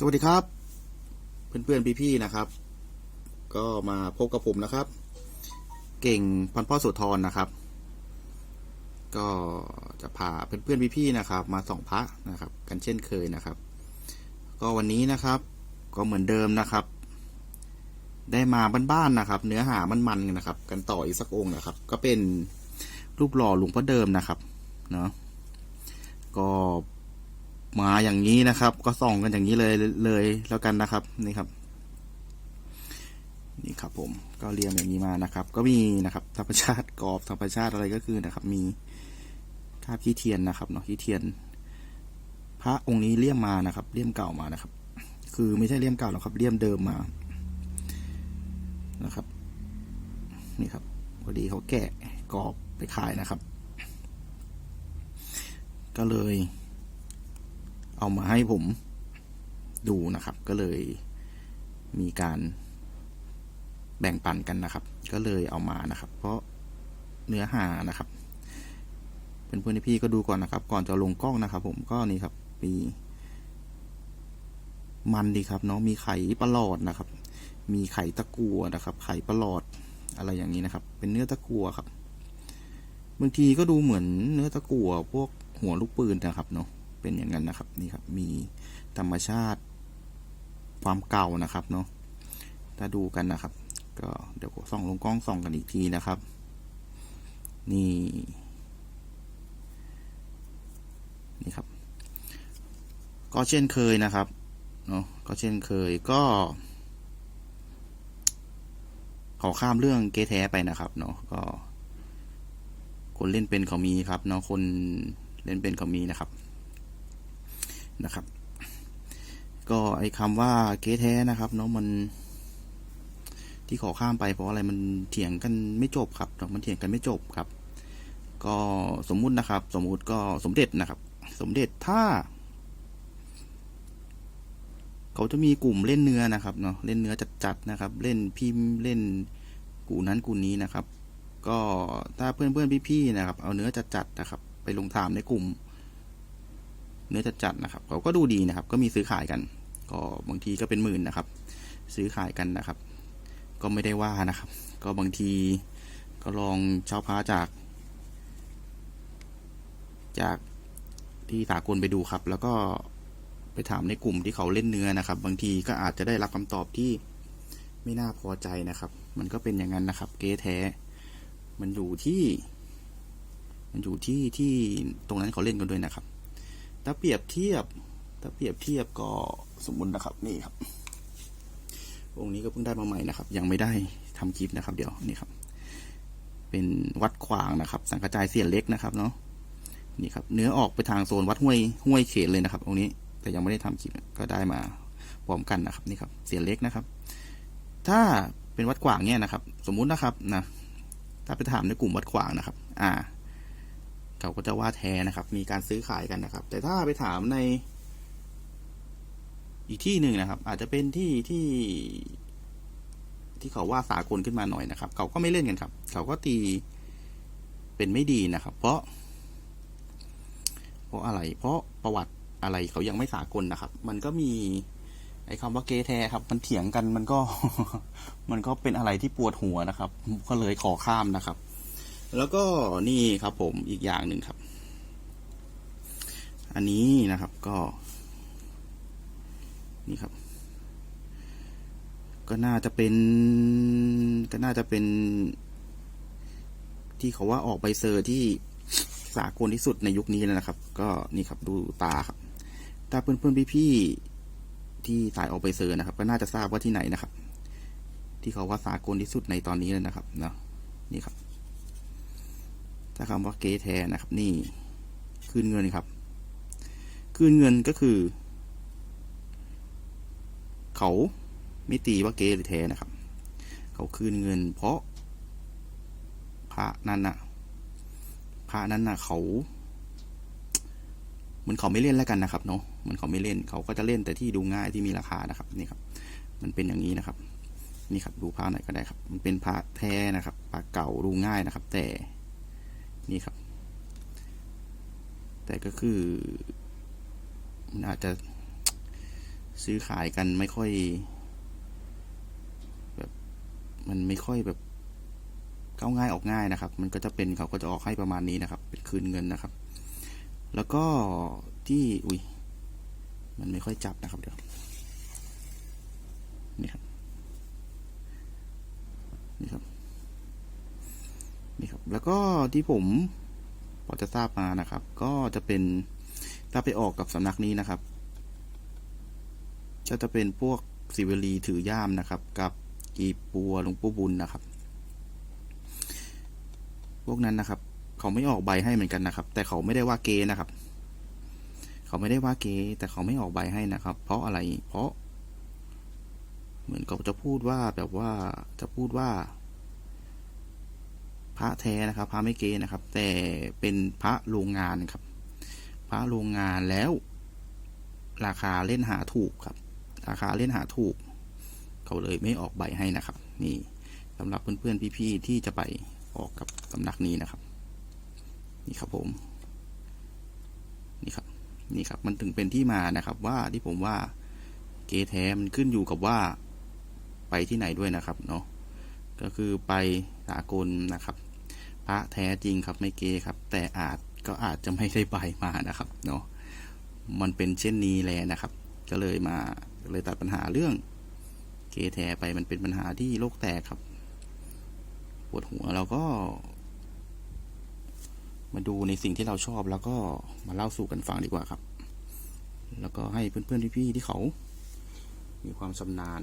สวัสดีครับ เพื่อนๆพี่ๆนะครับ ก็มาพบกับผมนะครับ เก่งพันพ่อสุธรนะครับ ก็จะพาเพื่อนๆพี่ๆนะครับ มาส่องพระนะครับ กันเช่นเคยนะครับ ก็วันนี้นะครับก็เหมือนเดิมนะครับ ได้มาบ้านๆนะครับ เนื้อหามันๆนนะครับ กันต่ออีกสักองค์นะครับ ก็เป็นรูปหล่อหลวงพ่อเดิมนะครับเนาะก็ มาอย่างนี้นะครับ ก็ส่องกันอย่างนี้เลยเลยแล้วกันนะครับนี่ครับ นี่ครับผมก็เรียงอย่างนี้มานะครับ ก็มีนะครับ ธรรมชาติกรอบธรรมชาติอะไรก็คือนะครับ มีคาบขี้เทียนนะครับเนาะขี้เทียน พระองค์นี้เลี่ยมมานะครับเลี่ยมเก่ามานะครับ คือไม่ใช่เลี่ยมเก่าหรอกครับเลี่ยมเดิมมานะครับ นี่ครับพอดีเขาแกะกรอบไปขายนะครับ ก็เลย เอามาให้ผมดูนะครับ ก็เลยมีการแบ่งปันกันนะครับ ก็เลยเอามานะครับ เพราะเนื้อหานะครับเป็นเพื่อนพี่ก็ดูก่อนนะครับ ก่อนจะลงกล้องนะครับ ผมก็นี่ครับมีมันดีครับเนาะมีไข่ปลาหลอดนะครับ มีไข่ตะกัวนะครับ ไข่ปลาหลอดอะไรอย่างนี้นะครับ เป็นเนื้อตะกัวครับบางทีก็ดูเหมือนเนื้อตะกัวพวกหัวลูกปืนนะครับเนาะ เป็นอย่างนั้นนะครับนี่ครับมีธรรมชาติความเก่านะครับเนาะถ้าดูกันนะครับ ก็เดี๋ยวส่องลงกล้องส่องกันอีกทีนะครับ นี่นี่ครับ ก็เช่นเคยนะครับเนาะก็เช่นเคยก็ขอข้ามเรื่องเกแท้ไปนะครับเนาะก็ คนเล่นเป็นเขามีครับเนาะคนเล่นเป็นเขามีนะครับ นะครับ ก็ไอ้คำว่าเก๊แท้นะครับเนาะมัน ที่ขอข้ามไปเพราะอะไรมันเถียงกันไม่จบครับมันเถียงกันไม่จบครับ ก็สมมุตินะครับ สมมุติก็สมเด็จนะครับ สมเด็จถ้า เขาจะมีกลุ่มเล่นเนื้อนะครับเนาะเล่นเนื้อจัดๆนะครับ เล่นพิมพ์เล่นกูนั้นกูนี้นะครับ ก็ถ้าเพื่อนๆพี่ๆนะครับ เอาเนื้อจัดๆนะครับ ไปลงถามในกลุ่ม เนื้อจัดๆนะครับเขาก็ดูดีนะครับ ก็มีซื้อขายกัน ก็บางทีก็เป็นหมื่นนะครับ ซื้อขายกันนะครับ ก็ไม่ได้ว่านะครับ ก็บางทีก็ลองเช่าพระจาก จากที่สากลไปดูครับ แล้วก็ไปถามในกลุ่มที่เขาเล่นเนื้อนะครับ บางทีก็อาจจะได้รับคำตอบที่ไม่น่าพอใจนะครับ มันก็เป็นอย่างนั้นนะครับ เก๊แท้ มันอยู่ที่ มันอยู่ที่ที่ตรงนั้นเขาเล่นกันด้วยนะครับ ถ้าเปรียบเทียบ ถ้าเปรียบเทียบก็สมมุตินะครับ นี่ครับ องค์นี้ก็เพิ่งได้มาใหม่นะครับ ยังไม่ได้ทำคลิปนะครับ เดี๋ยวนี่ครับ เป็นวัดขวางนะครับ สังกระจายเสียนเล็กนะครับเนาะนี่ครับ เนื้อออกไปทางโซนวัดห้วยห้วยเขตเลยนะครับ องค์นี้แต่ยังไม่ได้ทำคลิปก็ได้มาพร้อมกันนะครับนี่ครับ เสียนเล็กนะครับ ถ้าเป็นวัดขวางเนี่ยนะครับ สมมุตินะครับนะถ้าไปถามในกลุ่มวัดขวางนะครับ อ่า เขาก็จะว่าแท้นะครับ มีการซื้อขายกันนะครับ แต่ถ้าไปถามใน อีกที่หนึ่งนะครับ อาจจะเป็นที่ที่ ที่เขาว่าสากลขึ้นมาหน่อยนะครับ เขาก็ไม่เล่นกันครับ เขาก็ตีเป็นไม่ดีนะครับ เพราะ เพราะอะไร เพราะประวัติอะไรเขายังไม่สากลนะครับ มันก็มี ไอ้คำว่าเกแทครับ มันเถียงกันมันก็ มันก็เป็นอะไรที่ปวดหัวนะครับ ก็เลยขอข้ามนะครับ แล้วก็นี่ครับผมอีกอย่างหนึ่งครับ อันนี้นะครับก็ นี่ครับ ก็น่าจะเป็น ก็น่าจะเป็น ที่เขาว่าออกใบเซอร์ที่สากลที่สุดในยุคนี้แล้วนะครับ ก็นี่ครับดูตาครับถ้าเพื่อนๆพี่ๆที่สายออกใบเซอร์นะครับ ก็น่าจะทราบว่าที่ไหนนะครับ ที่เขาว่าสากลที่สุดในตอนนี้เลยนะครับเนาะนี่ครับ ถ้าคำว่าเกแท้นะครับ นี่คืนเงินครับ คืนเงินก็คือ เขาไม่ตีว่าเกหรือแท้นะครับ เขาคืนเงิน เพราะ พระนั้นน่ะ พระนั้นน่ะ เขาเหมือนเขาไม่เล่นแล้วกันนะครับเนาะเหมือนเขาไม่เล่น เขาก็จะเล่นแต่ที่ดูง่ายที่มีราคานะครับ นี่ครับ มันเป็นอย่างนี้นะครับ นี่ครับดูพระหน่อยก็ได้ครับ มันเป็นพระแท้นะครับพระเก่าดูง่ายนะครับ แต่ นี่ครับ แต่ก็คือ มันอาจจะซื้อขายกันไม่ค่อย แบบมันไม่ค่อยแบบเข้าง่ายออกง่ายนะครับ มันก็จะเป็นเขาก็จะออกให้ประมาณนี้นะครับ เป็นคืนเงินนะครับ แล้วก็ที่ อุ้ยมันไม่ค่อยจับนะครับเดี๋ยวนี่ครับ นี่ครับ นี่ครับ แล้ว ก็ที่ผมพอจะทราบมานะครับ ก็จะเป็นถ้าไปออกกับสำนักนี้นะครับก็จะเป็นพวกสิวลีถือย่ามนะครับ กับกีบปัวหลวงปู่บุญนะครับ พวกนั้นนะครับ เขาไม่ออกใบให้เหมือนกันนะครับ แต่เขาไม่ได้ว่าเกนะครับ เขาไม่ได้ว่าเกแต่เขาไม่ออกใบให้นะครับ เพราะอะไรเพราะ เหมือนกับจะพูดว่าแบบว่าจะพูดว่า พระแท้นะครับ พระไม่เกนะครับ แต่เป็นพระโรงงานครับ พระโรงงานแล้ว ราคาเล่นหาถูกครับ ราคาเล่นหาถูก เขาเลยไม่ออกใบให้นะครับ นี่สำหรับเพื่อนๆพี่ๆที่จะไปออกกับสำนักนี้นะครับ นี่ครับผม นี่ครับ นี่ครับ มันถึงเป็นที่มานะครับ ว่าที่ผมว่าเกแท้มันขึ้นอยู่กับว่าไปที่ไหนด้วยนะครับเนาะก็คือไปสากลนะครับ พระแท้จริงครับไม่เกครับ แต่อาจก็อาจจะไม่ได้ใบมานะครับเนาะมันเป็นเช่นนี้แหละนะครับ ก็เลยมาเลยตัดปัญหาเรื่อง เกแท้ไปมันเป็นปัญหาที่โลกแตกครับปวดหัวเราก็ มาดูในสิ่งที่เราชอบแล้วก็มาเล่าสู่กันฟังดีกว่าครับ แล้วก็ให้เพื่อนๆพี่ๆที่เขา มีความชำนาญ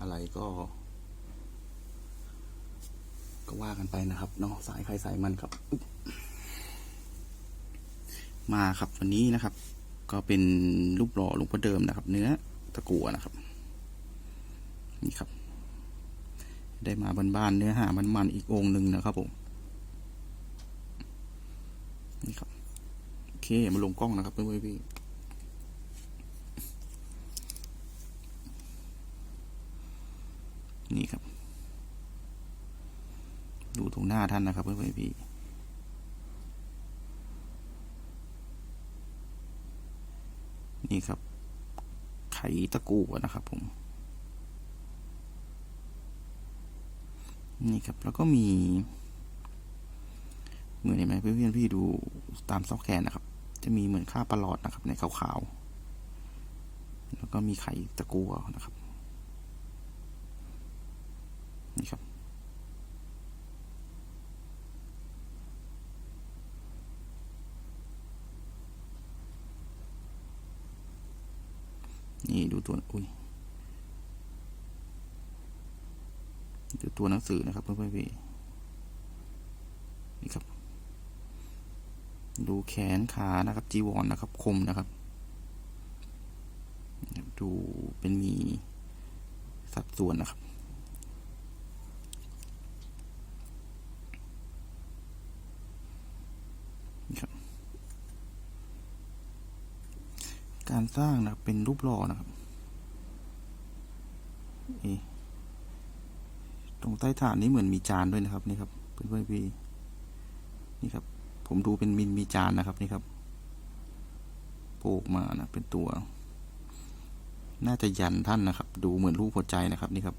อะไรก็ ก็ว่ากันไปนะครับเนาะสายใครสายมันครับ มาครับวันนี้นะครับ ก็เป็นรูปหล่อหลวงพ่อเดิมนะครับ เนื้อตะกัวนะครับ นี่ครับ ได้มาบ้านๆเนื้อหามันๆอีกองหนึ่งนะครับผมนี่ครับโอเคมาลงกล้องนะครับเพื่อนๆพี่ นี่ครับ ดูตรงหน้าท่านนะครับ เพื่อนๆพี่นี่ครับ ไขตะกั่วนะครับผม นี่ครับแล้วก็มีเหมือนเห็นไหมเพื่อนๆพี่ดูตามซอกแขนนะครับ จะมีเหมือนค่าประหลอดนะครับ ในขาวๆ แล้วก็มีไข่ตะกั่วนะครับ นี่ครับ นี่ดูตัวอุ้ยดูตัวหนังสือนะครับเพื่อนๆพี่นี่ครับ ดูแขนขานะครับ จีวรนนะครับ คมนะครับ ดูเป็นมีสัดส่วนนะครับ นี่ครับ การสร้างนะเป็นรูปหล่อนะครับตรงใต้ฐานนี้เหมือนมีจานด้วยนะครับนี่ครับเพื่อนๆพี่นี่ครับ ผมดูเป็นมินมีจานนะครับนี่ครับโปกมานะเป็นตัว น่าจะยันท่านนะครับ ดูเหมือนรูปหัวใจนะครับนี่ครับ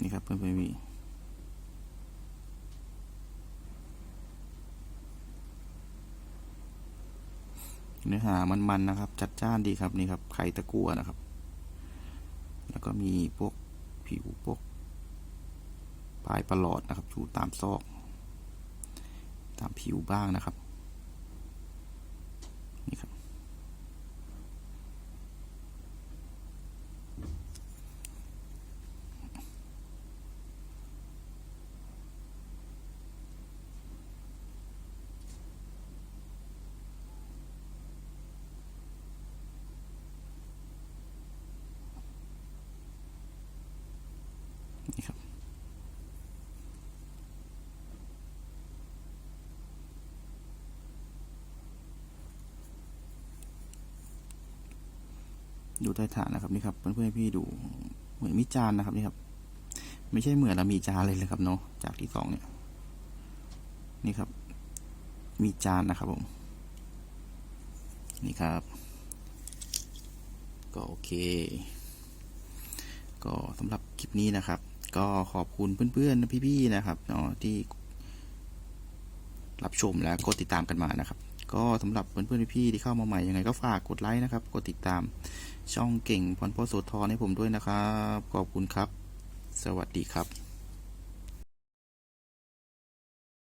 นี่ครับเพื่อนๆพี่ เนื้อหามันๆนะครับ จัดจ้านดีครับนี่ครับไข่ตะกั่วนะครับ แล้วก็มีพวกผิวพวกปลายประหลอดนะครับอยู่ตามซอก ตามผิวบ้างนะครับนี่ครับ ดูใต้ฐานนะครับนี่ครับเพื่อนๆพี่ดูเหมือนมีจานนะครับนี่ครับ ไม่ใช่เหมือนละมีจานเลยเลยครับเนาะจากที่สองเนี่ย นี่ครับ มีจานนะครับผมนี่ครับ ก็โอเค ก็สำหรับคลิปนี้นะครับ ก็ขอบคุณเพื่อนๆพี่ๆนะครับเนาะที่รับชมและกดติดตามกันมานะครับ ก็สำหรับเพื่อนๆพี่ๆที่เข้ามาใหม่ยังไงก็ฝากกดไลค์นะครับ กดติดตามช่องเก่งพรพ่อโสธรให้ผมด้วยนะครับ ขอบคุณครับ สวัสดีครับ